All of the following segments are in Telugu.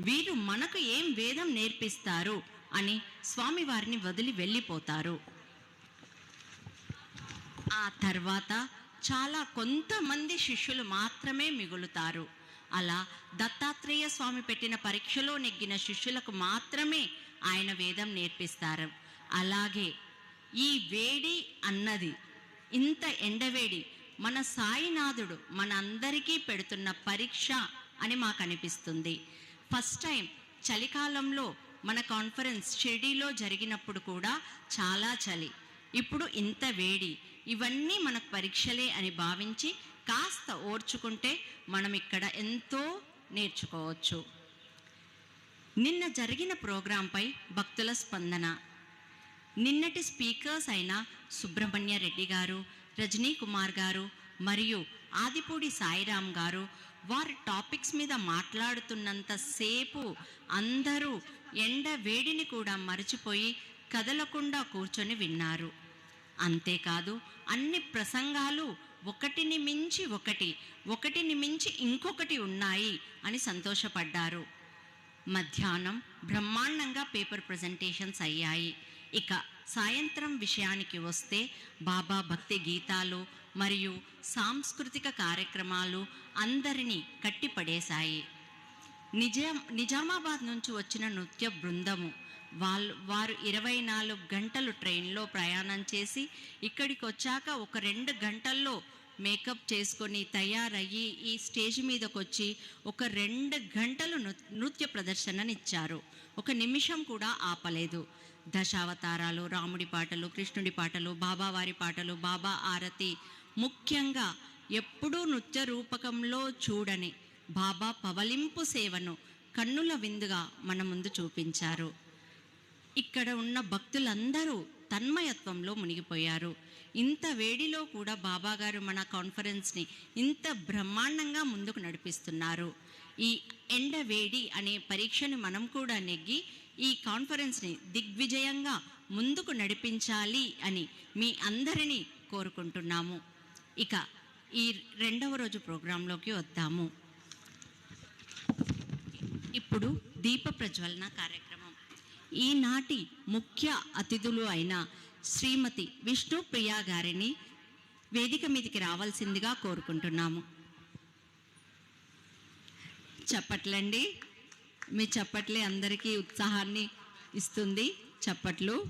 వీరు మనకు ఏం వేదం నేర్పిస్తారు? అని స్వామివారిని వదిలి వెళ్ళిపోతారు. ఆ తర్వాత చాలా కొంతమంది శిష్యులు మాత్రమే మిగులుతారు. అలా దత్తాత్రేయ స్వామి పెట్టిన పరీక్షలో నెగ్గిన శిష్యులకు మాత్రమే ఆయన వేదం నేర్పిస్తారు. అలాగే ఈ వేడి అన్నది ఇంత ఎండవేడి మన సాయినాథుడు మన అందరికీ పెడుతున్న పరీక్ష అని మాకు అనిపిస్తుంది ఫస్ట్ టైం చలికాలంలో మన కాన్ఫరెన్స్ షిర్డీలో జరిగినప్పుడు కూడా చాలా చలి. ఇప్పుడు ఇంత వేడి. ఇవన్నీ మనకు పరీక్షలే అని భావించి కాస్త ఓర్చుకుంటే మనం ఇక్కడ ఎంతో నేర్చుకోవచ్చు. నిన్న జరిగిన ప్రోగ్రాంపై భక్తుల స్పందన. నిన్నటి స్పీకర్స్ అయిన సుబ్రహ్మణ్య రెడ్డి గారు రజనీ కుమార్ గారు మరియు ఆదిపూడి సాయిరామ్ గారు వారి టాపిక్స్ మీద మాట్లాడుతున్నంతసేపు అందరూ ఎండ వేడిని కూడా మరచిపోయి కదలకుండా కూర్చొని విన్నారు. అంతేకాదు అన్ని ప్రసంగాలు ఒకటిని మించి ఒకటి ఒకటిని మించి ఇంకొకటి ఉన్నాయి అని సంతోషపడ్డారు. మధ్యాహ్నం బ్రహ్మాండంగా పేపర్ ప్రజెంటేషన్స్ అయ్యాయి. ఇక సాయంత్రం విషయానికి వస్తే బాబా భక్తి గీతాలు మరియు సాంస్కృతిక కార్యక్రమాలు అందరినీ కట్టిపడేశాయి. నిజాం నిజామాబాద్ నుంచి వచ్చిన నృత్య బృందము వాళ్ళు వారు ఇరవై నాలుగు గంటలు ట్రైన్లో ప్రయాణం చేసి ఇక్కడికి వచ్చాక ఒక రెండు గంటల్లో మేకప్ చేసుకొని తయారయ్యి ఈ స్టేజ్ మీదకి వచ్చి ఒక రెండు గంటలు నృత్య ప్రదర్శననిచ్చారు. ఒక నిమిషం కూడా ఆపలేదు. దశావతారాలు రాముడి పాటలు కృష్ణుడి పాటలు బాబావారి పాటలు బాబా ఆరతి ముఖ్యంగా ఎప్పుడూ నృత్య రూపకంలో చూడని బాబా పవలింపు సేవను కన్నుల విందుగా మన ముందు చూపించారు. ఇక్కడ ఉన్న భక్తులందరూ తన్మయత్వంలో మునిగిపోయారు. ఇంత వేడిలో కూడా బాబాగారు మన కాన్ఫరెన్స్ని ఇంత బ్రహ్మాండంగా ముందుకు నడిపిస్తున్నారు. ఈ ఎండ వేడి అనే పరీక్షను మనం కూడా నెగ్గి ఈ కాన్ఫరెన్స్ని దిగ్విజయంగా ముందుకు నడిపించాలి అని మీ అందరినీ కోరుకుంటున్నాము. ఇక ఈ రెండవ రోజు ప్రోగ్రాంలోకి వద్దాము. ఇప్పుడు దీప ప్రజ్వలన కార్యక్రమం. ఈనాటి ముఖ్య అతిథులు అయిన శ్రీమతి విష్ణుప్రియ గారిని వేదిక మీదకి రావాల్సిందిగా కోరుకుంటున్నాము. చెప్పట్లండి. మీ చప్పట్లే అందరికీ ఉత్సాహాన్ని ఇస్తుంది. చప్పట్లు.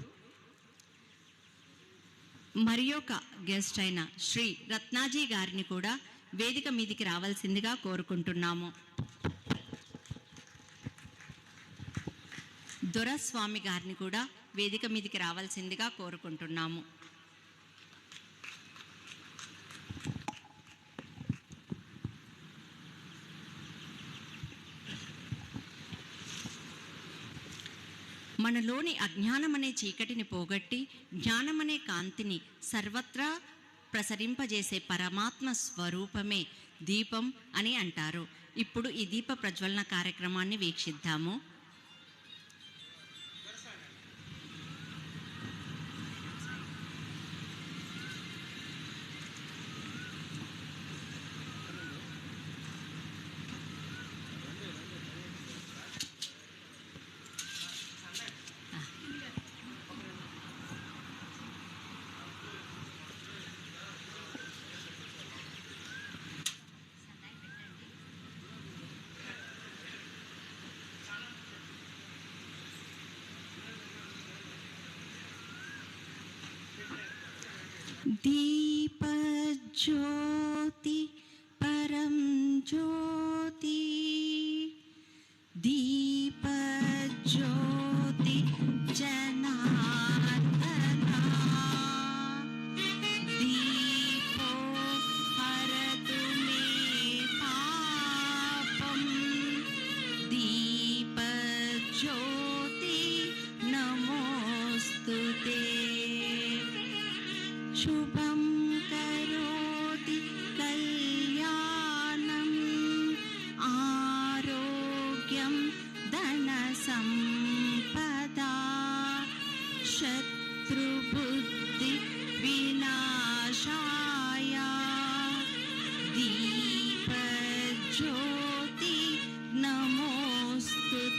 మరి ఒక గెస్ట్ అయిన శ్రీ రత్నాజీ గారిని కూడా వేదిక మీదికి రావాల్సిందిగా కోరుకుంటున్నాము. దొరస్వామి గారిని కూడా వేదిక మీదికి రావాల్సిందిగా కోరుకుంటున్నాము. మనలోని అజ్ఞానమనే చీకటిని పోగొట్టి జ్ఞానమనే కాంతిని సర్వత్రా ప్రసరింపజేసే పరమాత్మ స్వరూపమే దీపం అని అంటారు. ఇప్పుడు ఈ దీప ప్రజ్వలన కార్యక్రమాన్ని వీక్షిద్దాము. ज्योति परम ज्योति। दीप ज्योति जनार्दना। दीपो हरतु मे पापम। दीप ज्योति।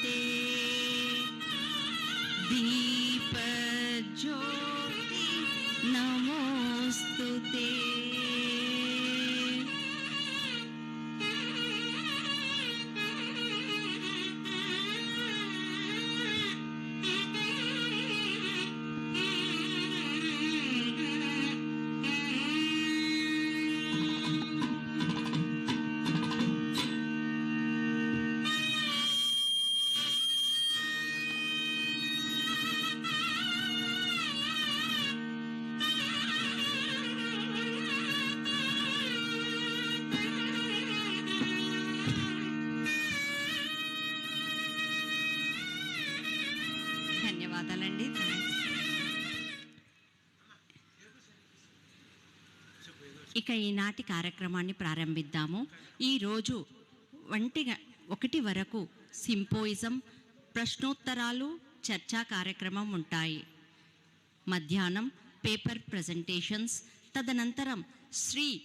दे ఇక ఈనాటి కార్యక్రమాన్ని ప్రారంభిద్దాము. ఈరోజు ఒంటి ఒకటి వరకు సింపోయిజం ప్రశ్నోత్తరాలు చర్చా కార్యక్రమం ఉంటాయి. మధ్యాహ్నం పేపర్ ప్రజెంటేషన్స్ తదనంతరం శ్రీ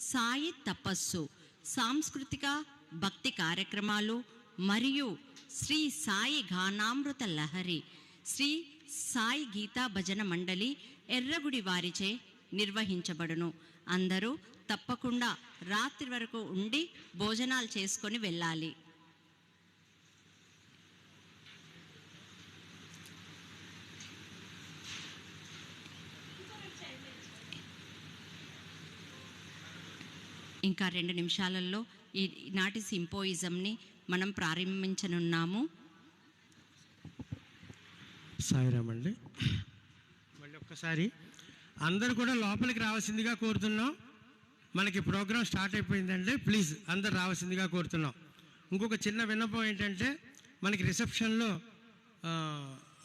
సాయి తపస్సు సాంస్కృతిక భక్తి కార్యక్రమాలు మరియు శ్రీ సాయి గానామృత లహరి శ్రీ సాయి గీతా భజన మండలి ఎర్రగుడి వారిచే నిర్వహించబడును. అందరూ తప్పకుండా రాత్రి వరకు ఉండి భోజనాలు చేసుకొని వెళ్ళాలి. ఇంకా రెండు నిమిషాలలో ఈ నాటి సింపోయిజంని మనం ప్రారంభించనున్నాము. సాయిరామండి. మళ్ళీ ఒక్కసారి. అందరు కూడా లోపలికి రావాల్సిందిగా కోరుతున్నాం. మనకి ప్రోగ్రాం స్టార్ట్ అయిపోయిందండి ప్లీజ్ అందరు రావాల్సిందిగా కోరుతున్నాం. ఇంకొక చిన్న విన్నపం ఏంటంటే మనకి రిసెప్షన్లో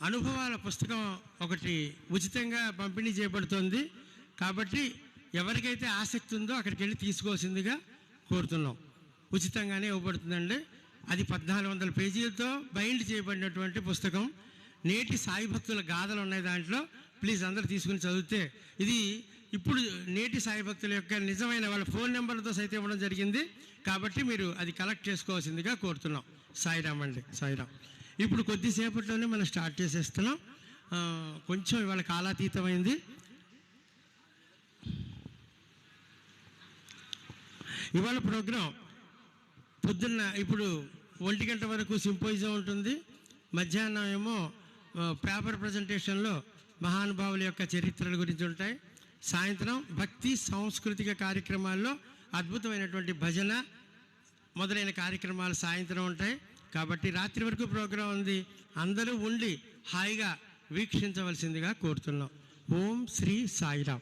అనుభవాల పుస్తకం ఒకటి ఉచితంగా పంపిణీ చేయబడుతుంది. కాబట్టి ఎవరికైతే ఆసక్తి ఉందో అక్కడికి వెళ్ళి తీసుకోవాల్సిందిగా కోరుతున్నాం. ఉచితంగానే ఇవ్వబడుతుందండి. అది పద్నాలుగు వందల పేజీలతో బైండ్ చేయబడినటువంటి పుస్తకం. నేటి సాయి భక్తుల గాథలు ఉన్నాయి దాంట్లో. ప్లీజ్ అందరు తీసుకుని చదివితే ఇది ఇప్పుడు నేటి సాయి భక్తుల యొక్క నిజమైన వాళ్ళ ఫోన్ నెంబర్తో సైతం ఇవ్వడం జరిగింది. కాబట్టి మీరు అది కలెక్ట్ చేసుకోవాల్సిందిగా కోరుతున్నాం. సాయిరామ్ అండి సాయిరామ్. ఇప్పుడు కొద్దిసేపట్లోనే మనం స్టార్ట్ చేసేస్తున్నాం. కొంచెం ఇవాళ కాలాతీతమైంది. ఇవాళ ప్రోగ్రాం పొద్దున్న ఇప్పుడు ఒంటి గంట వరకు సింపోజియం ఉంటుంది. మధ్యాహ్నం ఏమో పేపర్ ప్రజెంటేషన్లో మహానుభావుల యొక్క చరిత్రల గురించి ఉంటాయి. సాయంత్రం భక్తి సాంస్కృతిక కార్యక్రమాల్లో అద్భుతమైనటువంటి భజన మొదలైన కార్యక్రమాలు సాయంత్రం ఉంటాయి. కాబట్టి రాత్రి వరకు ప్రోగ్రాం ఉంది. అందరూ ఉండి హాయిగా వీక్షించవలసిందిగా కోరుతున్నాం. ఓం శ్రీ సాయిరామ్.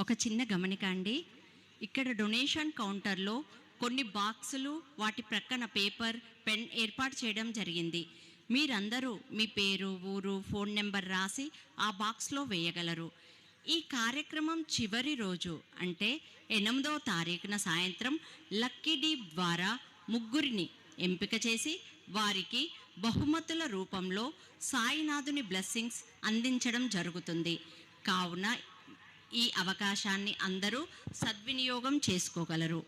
ఒక చిన్న గమనిక అండి. ఇక్కడ డొనేషన్ కౌంటర్లో కొన్ని బాక్సులు వాటి ప్రక్కన పేపర్ పెన్ ఏర్పాటు చేయడం జరిగింది. మీరందరూ మీ పేరు ఊరు ఫోన్ నెంబర్ రాసి ఆ బాక్స్లో వేయగలరు. ఈ కార్యక్రమం చివరి రోజు అంటే ఎనిమిదవ తారీఖున సాయంత్రం లక్కీ డీ ద్వారా ముగ్గురిని ఎంపిక చేసి వారికి బహుమతుల రూపంలో సాయినాథుని బ్లెస్సింగ్స్ అందించడం జరుగుతుంది. కావున ఈ అవకాశాన్ని అందరూ సద్వినియోగం చేసుకోగలరు.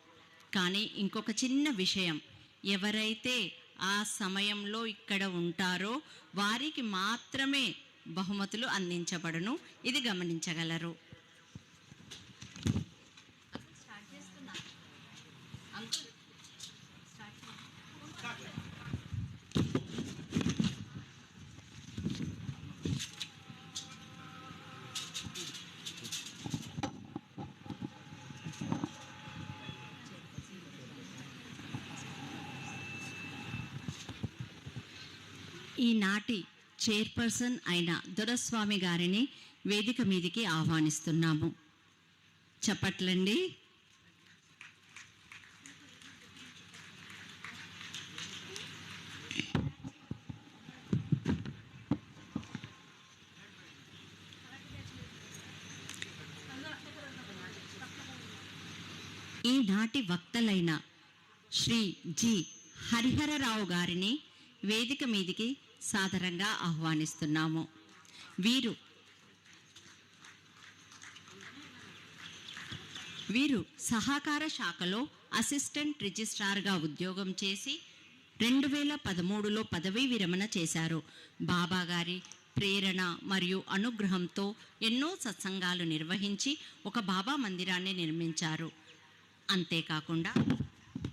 కానీ ఇంకొక చిన్న విషయం ఎవరైతే ఆ సమయంలో ఇక్కడ ఉంటారో వారికి మాత్రమే బహుమతులు అందించబడును. ఇది గమనించగలరు. ఈనాటి చైర్పర్సన్ అయిన దొరస్వామి గారిని వేదిక మీదికి ఆహ్వానిస్తున్నాము. చెప్పట్లండి. ఈనాటి వక్తలైన శ్రీ జి హరిహరరావు గారిని వేదిక మీదికి సాదరంగా ఆహ్వానిస్తున్నాము. వీరు వీరు సహకార శాఖలో అసిస్టెంట్ రిజిస్ట్రార్గా ఉద్యోగం చేసి రెండు వేల పదమూడులో పదవీ విరమణ చేశారు. బాబా గారి ప్రేరణ మరియు అనుగ్రహంతో ఎన్నో సత్సంగాలు నిర్వహించి ఒక బాబా మందిరాన్ని నిర్మించారు. అంతేకాకుండా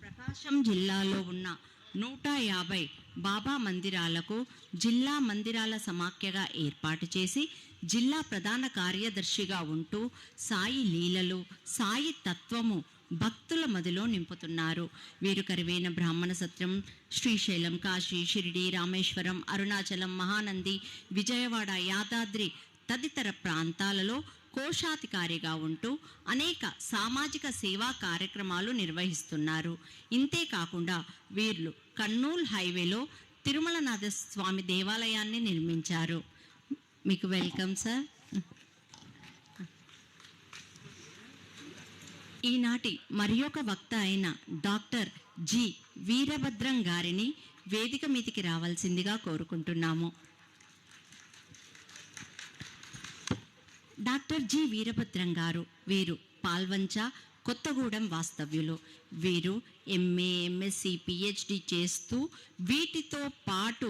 ప్రకాశం జిల్లాలో ఉన్న నూట యాభై బాబా మందిరాలకు జిల్లా మందిరాల సమాఖ్యగా ఏర్పాటు చేసి జిల్లా ప్రధాన కార్యదర్శిగా ఉంటూ సాయి లీలలు సాయి తత్వము భక్తుల మదిలో నింపుతున్నారు. వీరు కరివేన బ్రాహ్మణ సత్యం శ్రీశైలం కాశీ షిరిడి రామేశ్వరం అరుణాచలం మహానంది విజయవాడ యాదాద్రి తదితర ప్రాంతాలలో కోశాధికారిగా ఉంటూ అనేక సామాజిక సేవా కార్యక్రమాలు నిర్వహిస్తున్నారు. ఇంతే కాకుండా కర్నూల్ హైవేలో తిరుమలనాథ స్వామి దేవాలయాన్ని నిర్మించారు. మీకు వెల్కమ్ సార్. ఈనాటి మరి ఒక వక్త అయిన డాక్టర్ జి. వీరభద్రం గారిని వేదిక మీదికి రావాల్సిందిగా కోరుకుంటున్నాము. డాక్టర్ జి వీరభద్రం గారు. వీరు పాల్వంచ కొత్తగూడెం వాస్తవ్యులు. వీరు ఎంఏ ఎంఎస్సి పిహెచ్డి చేస్తూ వీటితో పాటు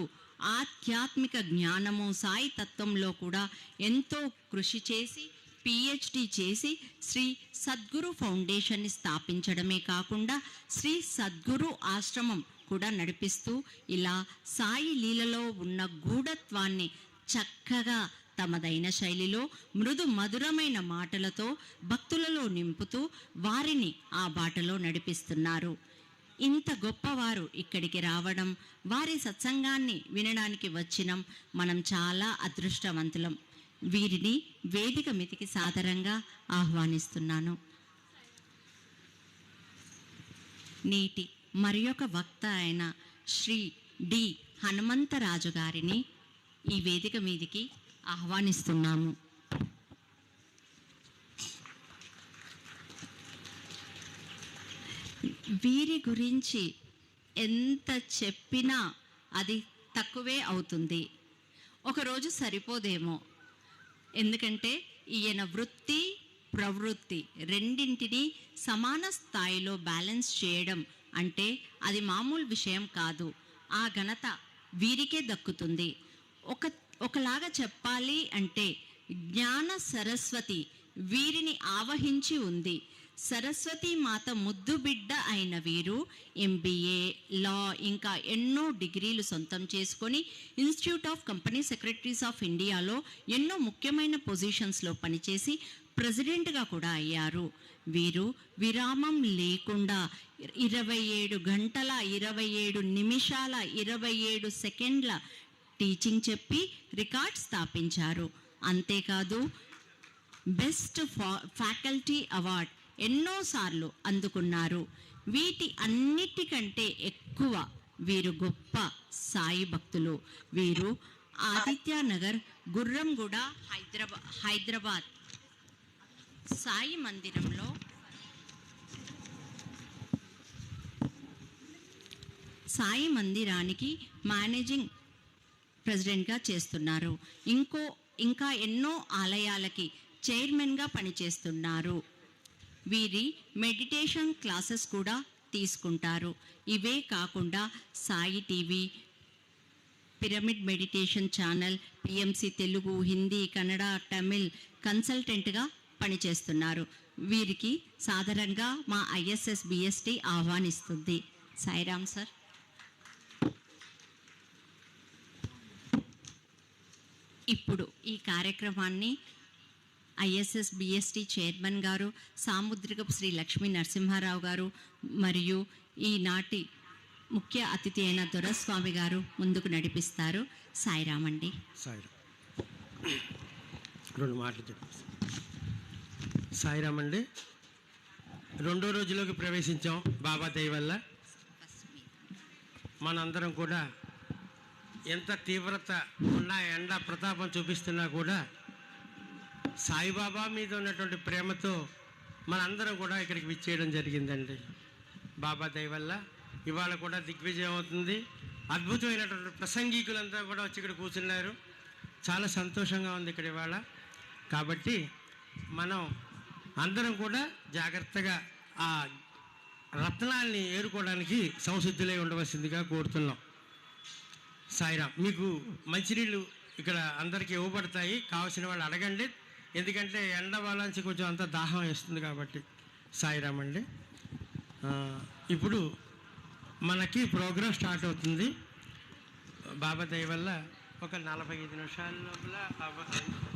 ఆధ్యాత్మిక జ్ఞానము సాయి తత్వంలో కూడా ఎంతో కృషి చేసి పిహెచ్డి చేసి శ్రీ సద్గురు ఫౌండేషన్ని స్థాపించడమే కాకుండా శ్రీ సద్గురు ఆశ్రమం కూడా నడిపిస్తూ ఇలా సాయి లీలలో ఉన్న గూఢత్వాన్ని చక్కగా తమదైన శైలిలో మృదు మధురమైన మాటలతో భక్తులలో నింపుతూ వారిని ఆ బాటలో నడిపిస్తున్నారు. ఇంత గొప్పవారు ఇక్కడికి రావడం వారి సత్సంగాన్ని వినడానికి వచ్చినం మనం చాలా అదృష్టవంతులం. వీరిని వేదిక మితికి సాదరంగా ఆహ్వానిస్తున్నాను. నేటి మరి ఒక వక్త అయిన శ్రీ డి హనుమంతరాజు గారిని ఈ వేదిక మీదికి ఆహ్వానిస్తున్నాము. వీరి గురించి ఎంత చెప్పినా అది తక్కువే అవుతుంది. ఒకరోజు సరిపోదేమో. ఎందుకంటే ఈయన వృత్తి ప్రవృత్తి రెండింటినీ సమాన స్థాయిలో బ్యాలెన్స్ చేయడం అంటే అది మామూలు విషయం కాదు. ఆ ఘనత వీరికే దక్కుతుంది. ఒక ఒకలాగా చెప్పాలి అంటే జ్ఞాన సరస్వతి వీరిని ఆవహించి ఉంది. సరస్వతి మాత ముద్దు బిడ్డ అయిన వీరు ఎంబీఏ లా ఇంకా ఎన్నో డిగ్రీలు సొంతం చేసుకొని institute of company secretaries of ఇండియాలో ఎన్నో ముఖ్యమైన పొజిషన్స్లో పనిచేసి ప్రెసిడెంట్గా కూడా అయ్యారు. వీరు విరామం లేకుండా ఇరవై ఏడు గంటల ఇరవై ఏడు నిమిషాల ఇరవై ఏడు సెకండ్ల టీచింగ్ చెప్పి రికార్డ్ స్థాపించారు. అంతేకాదు బెస్ట్ ఫా- ఫ్యాకల్టీ అవార్డ్ ఎన్నోసార్లు అందుకున్నారు. వీటి అన్నిటికంటే ఎక్కువ వీరు గొప్ప సాయి భక్తులు. వీరు ఆదిత్యనగర్ గుర్రంగూడ హైదరాబాద్ హైదరాబాద్ సాయి మందిరంలో సాయి మందిరానికి మేనేజింగ్ ప్రెసిడెంట్గా చేస్తున్నారు. ఇంకో ఇంకా ఎన్నో ఆలయాలకి చైర్మన్గా పనిచేస్తున్నారు. వీరి మెడిటేషన్ క్లాసెస్ కూడా తీసుకుంటారు. ఇవే కాకుండా Sai TV pyramid meditation channel PMC Telugu Hindi Kannada Tamil కన్సల్టెంట్గా పనిచేస్తున్నారు. వీరికి సాధారణంగా మా ఐఎస్ఎస్ బిఎస్టీ ఆహ్వానిస్తుంది. సాయిరామ్ సార్. ఇప్పుడు ఈ కార్యక్రమాన్ని ఐఎస్ఎస్ బిఎస్టి చైర్మన్ గారు సాముద్రికపు శ్రీ లక్ష్మీ నరసింహారావు గారు మరియు ఈనాటి ముఖ్య అతిథి అయిన దొరస్వామి గారు ముందుకు నడిపిస్తారు. సాయిరామండి సాయి రెండు మాటలు చెప్పేసి సాయిరామ్ అండి రెండో రోజులోకి ప్రవేశించాం బాబా దయ వల్ల మనందరం కూడా ఎంత తీవ్రత ఉన్న ఎండ ప్రతాపం చూపిస్తున్నా కూడా సాయిబాబా మీద ఉన్నటువంటి ప్రేమతో మనందరం కూడా ఇక్కడికి విచ్చేయడం జరిగిందండి. బాబా దయ వల్ల ఇవాళ కూడా దిగ్విజయం అవుతుంది. అద్భుతమైనటువంటి ప్రసంగికులంతా కూడా వచ్చి ఇక్కడ కూర్చున్నారు. చాలా సంతోషంగా ఉంది ఇక్కడ ఇవాళ. కాబట్టి మనం అందరం కూడా జాగ్రత్తగా ఆ రత్నాల్ని ఏరుకోవడానికి సంసిద్ధులై ఉండవలసిందిగా కోరుతున్నాం. సాయిరామ్ మీకు మంచినీళ్ళు ఇక్కడ అందరికీ ఇవ్వబడతాయి. కావాల్సిన వాళ్ళు అడగండి. ఎందుకంటే ఎండ వాళ్ళంచి కొంచెం అంత దాహం వేస్తుంది కాబట్టి సాయిరామ్ అండి ఇప్పుడు మనకి ప్రోగ్రామ్ స్టార్ట్ అవుతుంది. బాబా దయ వల్ల ఒక నలభై ఐదు నిమిషాల లోపల